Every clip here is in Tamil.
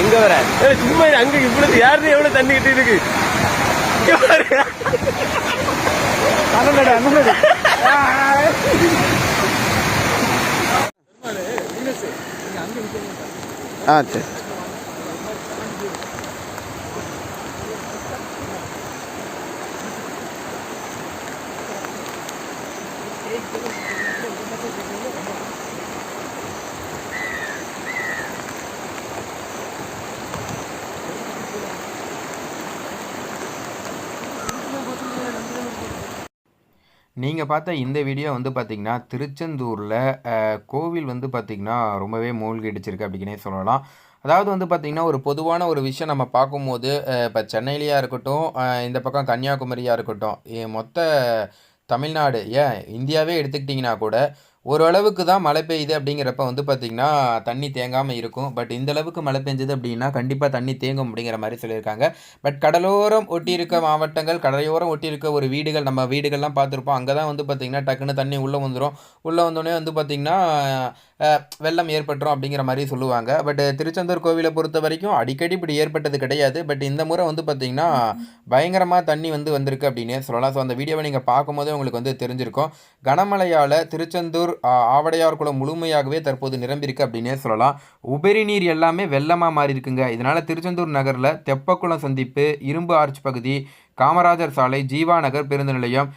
எங்க வர? சும்மா அங்க இவ்வளவு யாரு எவ்வளவு தண்ணி கிட்டு இருக்கு? இங்க பாரு. ஆ சரி. நீங்கள் பார்த்த இந்த வீடியோ வந்து பார்த்திங்கன்னா திருச்செந்தூரில் கோவில் வந்து பார்த்திங்கன்னா ரொம்பவே மூழ்கி அடிச்சிருக்கு அப்படின்னே சொல்லலாம். அதாவது வந்து பார்த்திங்கன்னா ஒரு பொதுவான ஒரு விஷயம் நம்ம பார்க்கும்போது இப்போ சென்னையிலையாக இருக்கட்டும் இந்த பக்கம் கன்னியாகுமரியாக இருக்கட்டும் மொத்த தமிழ்நாடு ஏன் இந்தியாவே எடுத்துக்கிட்டிங்கன்னா கூட ஓரளவுக்கு தான் மழை பெய்யுது அப்படிங்கிறப்ப வந்து பார்த்திங்கன்னா தண்ணி தேங்காமல் இருக்கும். பட் இந்த அளவுக்கு மழை பெஞ்சது அப்படின்னா கண்டிப்பாக தண்ணி தேங்கும் அப்படிங்கிற மாதிரி சொல்லியிருக்காங்க. பட் கடலோரம் ஒட்டி இருக்க மாவட்டங்கள் கடலையோரம் ஒட்டி இருக்க ஒரு வீடுகள் நம்ம வீடுகள்லாம் பார்த்துருப்போம். அங்கே தான் வந்து பார்த்திங்கன்னா டக்குன்னு தண்ணி உள்ளே வந்துடும் உள்ளே வந்தோடனே வந்து பார்த்திங்கன்னா வெள்ளம் ஏற்பட்டுரும் அப்படிங்கிற மாதிரி சொல்லுவாங்க. பட் திருச்செந்தூர் கோவிலை பொறுத்த வரைக்கும் அடிக்கடி இப்படி ஏற்பட்டது கிடையாது. பட் இந்த முறை வந்து பார்த்திங்கன்னா பயங்கரமாக தண்ணி வந்து வந்திருக்கு அப்படின்னே சொல்லலாம். ஸோ அந்த வீடியோவை நீங்கள் பார்க்கும்போதே உங்களுக்கு வந்து தெரிஞ்சிருக்கும். கனமழையால் திருச்செந்தூர் ஆவடையார் குளம் முழுமையாகவே தற்போது நிரம்பியிருக்கு அப்படின்னே சொல்லலாம். உபரி நீர் எல்லாமே வெள்ளமாக மாறி இருக்குங்க இதனால் திருச்செந்தூர் நகரில் தெப்பக்குளம் சந்திப்பு இரும்பு ஆர்ச் பகுதி காமராஜர் சாலை ஜீவா நகர் பேருந்து நிலையம்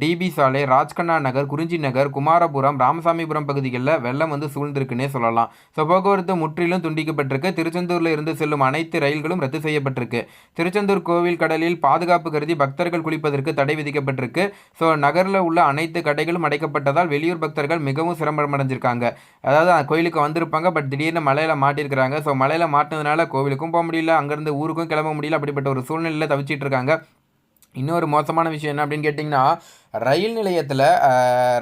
டிபி சாலை ராஜ்கண்ணா நகர் குறிஞ்சி நகர் குமாரபுரம் ராமசாமிபுரம் பகுதிகளில் வெள்ளம் வந்து சூழ்ந்திருக்குன்னே சொல்லலாம். ஸோ போக்குவரத்து முற்றிலும் துண்டிக்கப்பட்டிருக்கு. திருச்செந்தூரில் இருந்து செல்லும் அனைத்து ரயில்களும் ரத்து செய்யப்பட்டிருக்கு. திருச்செந்தூர் கோவில் கடலில் பாதுகாப்பு கருதி பக்தர்கள் குளிப்பதற்கு தடை விதிக்கப்பட்டிருக்கு. ஸோ நகரில் உள்ள அனைத்து கடைகளும் அடைக்கப்பட்டதால் வெளியூர் பக்தர்கள் மிகவும் சிரமம் அடைஞ்சிருக்காங்க அதாவது கோயிலுக்கு வந்திருப்பாங்க பட் திடீர்னு மலையில் மாட்டியிருக்கிறாங்க ஸோ மலையில் மாட்டினதுனால கோவிலுக்கும் போக முடியல அங்கேருந்து ஊருக்கும் கிளம்ப முடியல அப்படிப்பட்ட ஒரு சூழ்நிலையில் தவிச்சிட்டு இருக்காங்க. இன்னொரு மோசமான விஷயம் என்ன அப்படின்னு கேட்டிங்கன்னா ரயில் நிலையத்தில்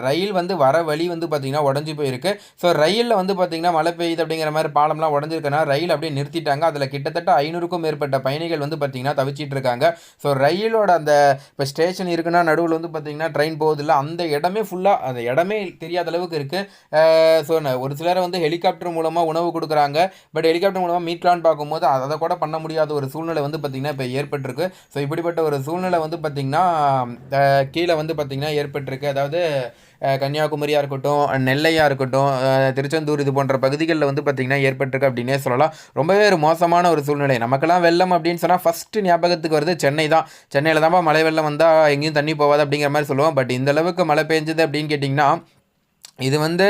ரயில் வந்து வர வழி வந்து பார்த்திங்கன்னா உடஞ்சி போயிருக்கு. ஸோ ரயிலில் வந்து பார்த்திங்கன்னா மழை பெய்யுது அப்படிங்கிற மாதிரி பாலம்லாம் உடஞ்சிருக்கனால ரயில் அப்படியே நிறுத்திட்டாங்க. அதில் கிட்டத்தட்ட ஐநூறுக்கும் மேற்பட்ட பயணிகள் வந்து பார்த்திங்கன்னா தவிச்சிட்டு இருக்காங்க. ஸோ ரயிலோட அந்த இப்போ ஸ்டேஷன் இருக்குன்னா நடுவில் வந்து பார்த்திங்கன்னா ட்ரெயின் போகுதில்ல அந்த இடமே ஃபுல்லாக அந்த இடமே தெரியாத அளவுக்கு இருக்குது ஸோ ஒரு சிலர் வந்து ஹெலிகாப்டர் மூலமாக உணவு கொடுக்குறாங்க. பட் ஹெலிகாப்டர் மூலமாக மீட்லான்னு பார்க்கும்போது அதை கூட பண்ண முடியாத ஒரு சூழ்நிலை வந்து பார்த்திங்கன்னா இப்போ ஏற்பட்டிருக்கு. ஸோ இப்படிப்பட்ட ஒரு சூழ்நிலை வந்து பார்த்திங்கன்னா கீழே வந்து பார்த்திங்கன்னா ஏற்பட்டிருக்கு. அதாவது கன்னியாகுமரியாக இருக்கட்டும் நெல்லையாக இருக்கட்டும் திருச்செந்தூர் இது போன்ற பகுதிகளில் வந்து பார்த்திங்கன்னா ஏற்பட்டிருக்கு அப்படின்னே சொல்லலாம். ரொம்பவே ஒரு மோசமான ஒரு சூழ்நிலை. நமக்கெல்லாம் வெள்ளம் அப்படின்னு சொன்னால் ஃபஸ்ட்டு ஞாபகத்துக்கு வருது சென்னை தான். சென்னையில் தான்ப்பா மழை வெள்ளம் வந்தால் எங்கேயும் தண்ணி போகாது அப்படிங்கிற மாதிரி சொல்லுவோம். பட் இந்த அளவுக்கு மழை பெஞ்சது அப்படின்னு கேட்டிங்கன்னா இது வந்து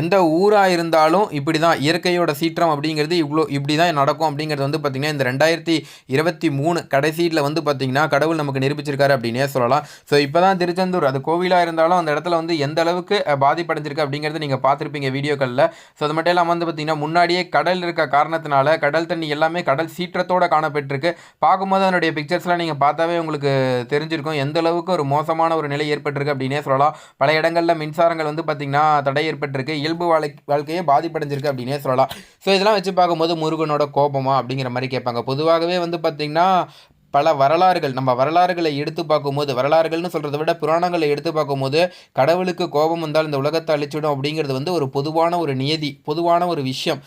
எந்த ஊராக இருந்தாலும் இப்படி தான் இயற்கையோட சீற்றம் அப்படிங்கிறது இவ்வளோ இப்படி தான் நடக்கும் அப்படிங்கிறது வந்து பார்த்திங்கன்னா இந்த ரெண்டாயிரத்தி இருபத்தி மூணு கடைசியில் வந்து பார்த்திங்கன்னா கடவுள் நமக்கு நிரூபிச்சிருக்காரு அப்படின்னே சொல்லலாம். ஸோ இப்போ தான் திருச்செந்தூர் அது கோவிலாக இருந்தாலும் அந்த இடத்துல வந்து எந்த அளவுக்கு பாதிப்படைஞ்சிருக்கு அப்படிங்கிறத நீங்கள் பார்த்துருப்பீங்க வீடியோக்களில். ஸோ அது மட்டும் இல்லாமல் வந்து பார்த்திங்கன்னா முன்னாடியே கடல் இருக்க காரணத்தினால கடல் தண்ணி எல்லாமே கடல் சீற்றத்தோடு காணப்பட்டிருக்கு. பார்க்கும்போது அதனுடைய பிக்சர்ஸ்லாம் நீங்கள் பார்த்தாவே உங்களுக்கு தெரிஞ்சிருக்கும். எந்த அளவுக்கு ஒரு மோசமான ஒரு நிலை ஏற்பட்டிருக்கு அப்படின்னே சொல்லலாம். பல இடங்களில் மின்சாரங்கள் வந்து பார்த்திங்கன்னா தடை ஏற்பட்டிருக்கு. இயல்பு வாழ் வாழ்க்கையே பாதிப்படைஞ்சிருக்கு அப்படின்னே சொல்லலாம். ஸோ இதெல்லாம் வச்சு பார்க்கும்போது முருகனோட கோபமா அப்படிங்கிற மாதிரி கேட்பாங்க. பொதுவாகவே வந்து பார்த்திங்கன்னா பல வரலாறுகள் நம்ம வரலாறுகளை எடுத்து பார்க்கும்போது வரலாறுகள்னு சொல்கிறத விட புராணங்களை எடுத்து பார்க்கும்போது கடவுளுக்கு கோபம் வந்தால் இந்த உலகத்தை அழிச்சிடும் அப்படிங்கிறது வந்து ஒரு பொதுவான ஒரு நியதி பொதுவான ஒரு விஷயம்.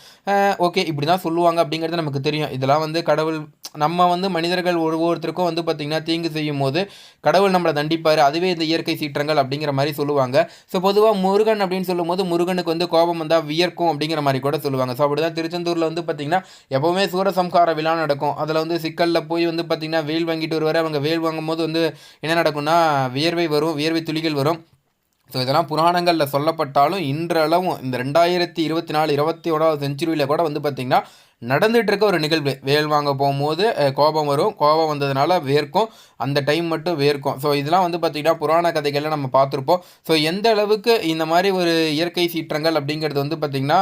ஓகே இப்படி தான் சொல்லுவாங்க அப்படிங்கிறது நமக்கு தெரியும். இதெல்லாம் வந்து கடவுள் நம்ம வந்து மனிதர்கள் ஒவ்வொருத்தருக்கும் வந்து பார்த்திங்கன்னா தீங்கு செய்யும் போது கடவுள் நம்மளை தண்டிப்பார். அதுவே இந்த இயற்கை சீற்றங்கள் அப்படிங்கிற மாதிரி சொல்லுவாங்க. ஸோ பொதுவாக முருகன் அப்படின்னு சொல்லும்போது முருகனுக்கு வந்து கோபம் வந்தால் வியர்க்கும் அப்படிங்கிற மாதிரி கூட சொல்லுவாங்க. ஸோ அப்படி தான் திருச்செந்தூரில் வந்து பார்த்திங்கன்னா எப்போவுமே சூரசம்ஹார விழா நடக்கும். அதில் வந்து சிக்கலில் போய் வந்து பார்த்திங்கன்னா வேல் வாங்கிட்டு வருவார். அவங்க வேல் வாங்கும்போது வந்து என்ன நடக்கும்னா வியர்வை வரும் வியர்வை துளிகள் வரும். ஸோ இதெல்லாம் புராணங்களில் சொல்லப்பட்டாலும் இன்றளவும் இந்த ரெண்டாயிரத்தி இருபத்தி நாலு இருபத்தி ஒன்றாவது செஞ்சுரியில் கூட வந்து பார்த்திங்கன்னா நடந்துட்டு இருக்க ஒரு நிகழ்வு. வேல் வாங்க போகும்போது கோபம் வரும். கோபம் வந்ததுனால வேர்க்கும். அந்த டைம் மட்டும் வேர்க்கும். ஸோ இதெல்லாம் வந்து பார்த்திங்கன்னா புராண கதைகளில் நம்ம பார்த்துருப்போம். ஸோ எந்த அளவுக்கு இந்த மாதிரி ஒரு இயற்கை சீற்றங்கள் அப்படிங்கிறது வந்து பார்த்திங்கன்னா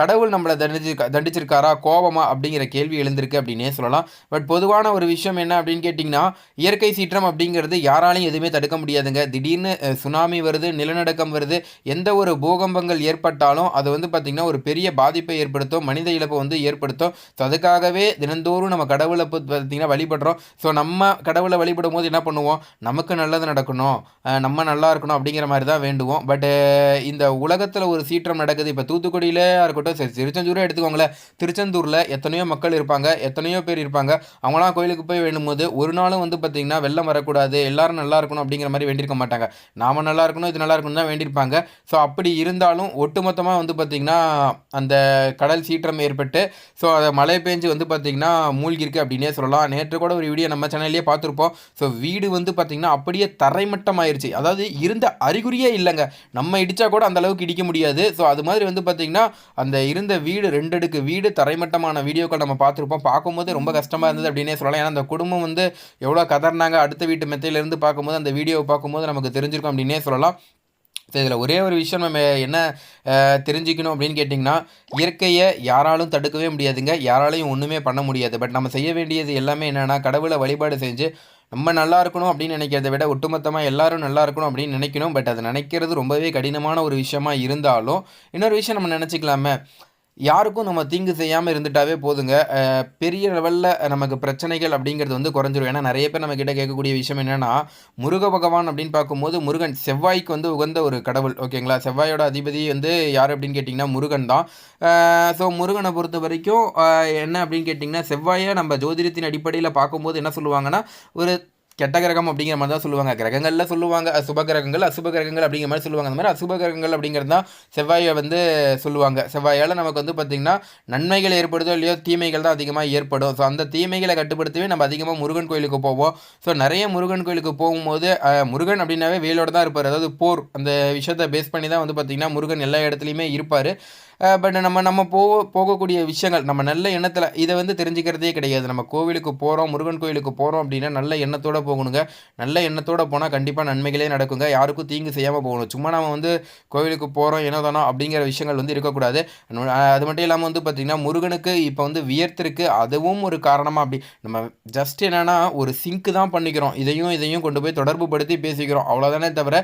கடவுள் நம்மளை தண்டிச்சு தண்டிச்சிருக்காரா? கோபமா? அப்படிங்கிற கேள்வி எழுந்திருக்கு அப்படின்னே சொல்லலாம். பட் பொதுவான ஒரு விஷயம் என்ன அப்படின்னு கேட்டிங்கன்னா இயற்கை சீற்றம் அப்படிங்கிறது யாராலையும் எதுவுமே தடுக்க முடியாதுங்க. திடீர்னு சுனாமி வருது நிலநடுக்கம் வருது எந்த ஒரு பூகம்பங்கள் ஏற்பட்டாலும் அது வந்து பார்த்திங்கன்னா ஒரு பெரிய பாதிப்பை ஏற்படுத்தும் மனித இழப்பை வந்து ஏற்படுத்தும். ஸோ அதுக்காகவே தினந்தோறும் நம்ம கடவுளை பார்த்திங்கன்னா வழிபடுறோம். ஸோ நம்ம கடவுளை வழிபடும் போது என்ன பண்ணுவோம்? நமக்கு நல்லது நடக்கணும். நம்ம நல்லா இருக்கணும் அப்படிங்கிற மாதிரி தான் வேண்டுவோம். பட் இந்த உலகத்தில் ஒரு சீற்றம் நடக்குது. இப்போ தூத்துக்குடியில் இருக்கட்டும் சரி திருச்செந்தூரே எடுத்துக்கோங்களேன். திருச்செந்தூரில் எத்தனையோ மக்கள் இருப்பாங்க எத்தனையோ பேர் இருப்பாங்க. அவங்களாம் கோயிலுக்கு போய் வேண்டும்போது ஒரு நாளும் வந்து பார்த்திங்கன்னா வெள்ளம் வரக்கூடாது எல்லாரும் நல்லா இருக்கணும் அப்படிங்கிற மாதிரி வேண்டியிருக்க மாட்டாங்க. நாம நல்லா இருக்கணும் இது நல்லா இருக்கணும் தான் வேண்டியிருப்பாங்க. ஸோ அப்படி இருந்தாலும் ஒட்டுமொத்தமாக வந்து பார்த்திங்கன்னா அந்த கடல் சீற்றம் ஏற்பட்டு ஸோ அதை மழை பெஞ்சு வந்து பார்த்திங்கன்னா மூழ்கிருக்கு அப்படின்னே சொல்லலாம். நேற்று கூட ஒரு வீடியோ நம்ம சேனல்லையே பார்த்துருப்போம் ஸோ வீடு வந்து பார்த்திங்கன்னா அப்படியே தரைமட்டம் ஆயிடுச்சு அதாவது இருந்த அறிகுறியே இல்லைங்க. நம்ம இடித்தா கூட அந்த அளவுக்கு இடிக்க முடியாது. ஸோ அது மாதிரி வந்து பார்த்திங்கன்னா அந்த இருந்த வீடு ரெண்டு அடுக்கு வீடு தரைமட்டமான வீடியோக்கள் நம்ம பார்த்துருப்போம். பார்க்கும்போது ரொம்ப கஷ்டமாக இருந்தது அப்படின்னே சொல்லலாம். ஏன்னா அந்த குடும்பம் வந்து எவ்வளோ கதர்னாங்க அடுத்த வீட்டு மெத்தையிலேருந்து பார்க்கும்போது அந்த வீடியோவை பார்க்கும்போது நமக்கு தெரிஞ்சிருக்கும் அப்படின்னே சொல்லலாம். ஸோ இதில் ஒரே ஒரு விஷயம் நம்ம என்ன தெரிஞ்சுக்கணும் அப்படின்னு கேட்டிங்கன்னா இயற்கையை யாராலும் தடுக்கவே முடியாதுங்க. யாராலையும் ஒன்றுமே பண்ண முடியாது. பட் நம்ம செய்ய வேண்டியது எல்லாமே என்னென்னா கடவுளை வழிபாடு செஞ்சு நம்ம நல்லா இருக்கணும் அப்படின்னு நினைக்கிறத விட ஒட்டுமொத்தமாக எல்லாரும் நல்லா இருக்கணும் அப்படின்னு நினைக்கணும். பட் அது நினைக்கிறது ரொம்பவே கடினமான ஒரு விஷயமா இருந்தாலும் இன்னொரு விஷயம் நம்ம நினச்சிக்கலாமே. யாருக்கும் நம்ம தீங்கு செய்யாமல் இருந்துட்டாவே போதுங்க. பெரிய லெவலில் நமக்கு பிரச்சனைகள் அப்படிங்கிறது வந்து குறைஞ்சிரும். ஏன்னா நிறைய பேர் நம்மக்கிட்ட கேட்கக்கூடிய விஷயம் என்னென்னா முருக பகவான் அப்படின்னு பார்க்கும்போது முருகன் செவ்வாய்க்கு வந்து உகந்த ஒரு கடவுள். ஓகேங்களா? செவ்வாயோட அதிபதி வந்து யார் அப்படின்னு கேட்டிங்கன்னா முருகன் தான். ஸோ முருகனை பொறுத்த வரைக்கும் என்ன அப்படின்னு கேட்டிங்கன்னா செவ்வாயை நம்ம ஜோதிடத்தின் அடிப்படையில் பார்க்கும்போது என்ன சொல்லுவாங்கன்னா ஒரு கெட்ட கிரகம் அப்படிங்கிற மாதிரி தான் சொல்லுவாங்க. கிரகங்களில் சொல்லுவாங்க. அசுப கிரகங்கள் அசுப கிரகங்கள் அப்படிங்கிற மாதிரி சொல்லுவாங்க. அந்த மாதிரி அசுப கிரகங்கள் அப்படிங்கிறது தான் செவ்வாயை வந்து சொல்லுவாங்க. செவ்வாயால் நமக்கு வந்து பார்த்திங்கன்னா நன்மைகள் ஏற்படுதோ இல்லையோ தீமைகள் தான் அதிகமாக ஏற்படும். ஸோ அந்த தீமைகளை கட்டுப்படுத்தவே நம்ம அதிகமாக முருகன் கோயிலுக்கு போவோம். ஸோ நிறைய முருகன் கோயிலுக்கு போகும்போது முருகன் அப்படின்னாவே வேலோட தான் இருப்பார். அதாவது போர் அந்த விஷயத்தை பேஸ் பண்ணி தான் வந்து பார்த்திங்கன்னா முருகன் எல்லா இடத்துலையுமே இருப்பார். பட் நம்ம நம்ம போக போகக்கூடிய விஷயங்கள் நம்ம நல்ல எண்ணத்தில் இதை வந்து தெரிஞ்சுக்கிறதே கிடையாது. நம்ம கோவிலுக்கு போகிறோம் முருகன் கோயிலுக்கு போகிறோம் அப்படின்னா நல்ல எண்ணத்தோட போகணுங்க. நல்ல எண்ணத்தோட போனால் கண்டிப்பாக நன்மைகளே நடக்குங்க. யாருக்கும் தீங்கு செய்யாமல் போகணும். சும்மா நம்ம வந்து கோவிலுக்கு போகிறோம் என்னதானோ அப்படிங்கிற விஷயங்கள் வந்து இருக்கக்கூடாது. அது மட்டும் இல்லாமல் வந்து பார்த்திங்கன்னா முருகனுக்கு இப்போ வந்து வியர்த்திருக்கு. அதுவும் ஒரு காரணமாக அப்படி. நம்ம ஜஸ்ட் என்னென்னா ஒரு சிங்க் தான் பண்ணிக்கிறோம். இதையும் இதையும் கொண்டு போய் தொடர்பு படுத்தி பேசிக்கிறோம். அவ்வளோதானே தவிர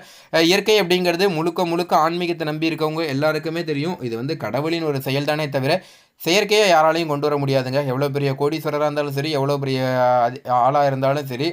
இயற்கை அப்படிங்கிறது முழுக்க முழுக்க ஆன்மீகத்தை நம்பி இருக்கவங்க எல்லாருக்குமே தெரியும். இது வந்து கடவுளின் ஒரு செயல் தானே தவிர செயற்கையை யாராலையும் கொண்டு வர முடியாதுங்க. எவ்வளோ பெரிய கோடீஸ்வரராக இருந்தாலும் சரி எவ்வளோ பெரிய ஆளாக இருந்தாலும் சரி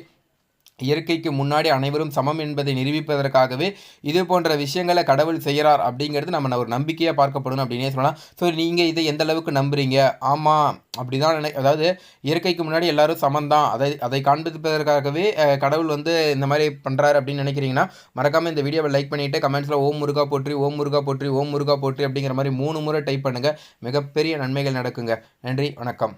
இயற்கைக்கு முன்னாடி அனைவரும் சமம் என்பதை நிரூபிப்பதற்காகவே இது போன்ற விஷயங்களை கடவுள் செய்கிறார் அப்படிங்கிறது நம்ம ஒரு நம்பிக்கையாக பார்க்கப்படணும் அப்படின்னே சொல்லலாம். ஸோ நீங்கள் இதை எந்த அளவுக்கு நம்புறீங்க? ஆமாம் அப்படி தான் நினை அதாவது இயற்கைக்கு முன்னாடி எல்லாரும் சமந்தான் அதை அதை காண்பிப்பதற்காகவே கடவுள் வந்து இந்த மாதிரி பண்ணுறாரு அப்படின்னு நினைக்கிறீங்கன்னா மறக்காமல் இந்த வீடியோவை லைக் பண்ணிவிட்டு கமெண்ட்ஸில் ஓம் முருகா போற்றி ஓம் முருகா போற்றி ஓம் முருகா போற்றி அப்படிங்கிற மாதிரி மூணு முறை டைப் பண்ணுங்கள் மிகப்பெரிய நன்மைகள் நடக்குங்க. நன்றி வணக்கம்.